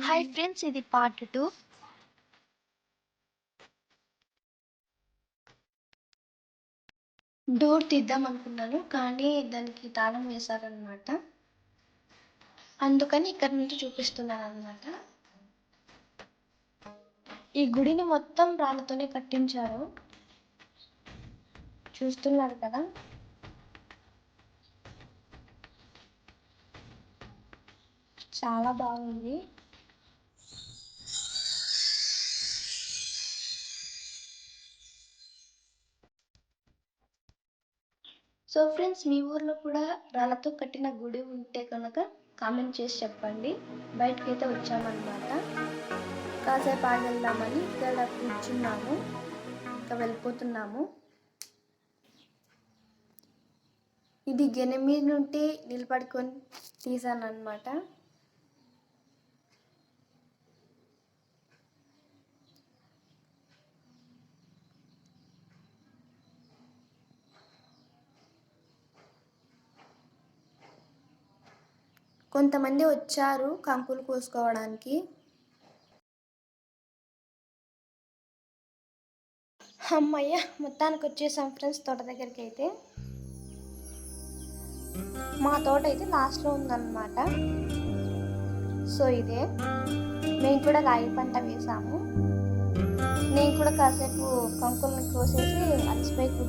Hi friends ఇది part two door తీద్దాం అనుకున్నాను కానీ దానికి తాళం వేశారనమాట అందుకని ఇక్కడ నుంచి చూపిస్తున్నాను అనమాట ఈ గుడిని మొత్తం రాళ్ళతోనే కట్టించారు. చూస్తున్నారు కదా. చాలా బాగుంది. సో ఫ్రెండ్స్ మీ ఊర్లో కూడా రాళ్ళతో కట్టిన గుడి ఉంటే కనుక కామెంట్ చేసి చెప్పండి. బయటకైతే వచ్చామన్నమాట. కాసేపు ఆగెళ్దామని వెళ్దామని ఇక్కడ కూర్చున్నాము. ఇంకా వెళ్ళిపోతున్నాము. ఇది గెనె మీద నుండి నిలబడుకొని తీసాను అనమాట కొంతమంది వచ్చారు కంకులు కోసుకోవడానికి. అమ్మయ్య మొత్తానికి వచ్చేసాం ఫ్రెండ్స్ తోట దగ్గరికి అయితే మా తోట అయితే లాస్ట్లో ఉందన్నమాట. సో ఇదే మేము కూడా రాగి పంట వేసాము. నేను కూడా కాసేపు కంకుల్ని కోసేసి అలసిపోయి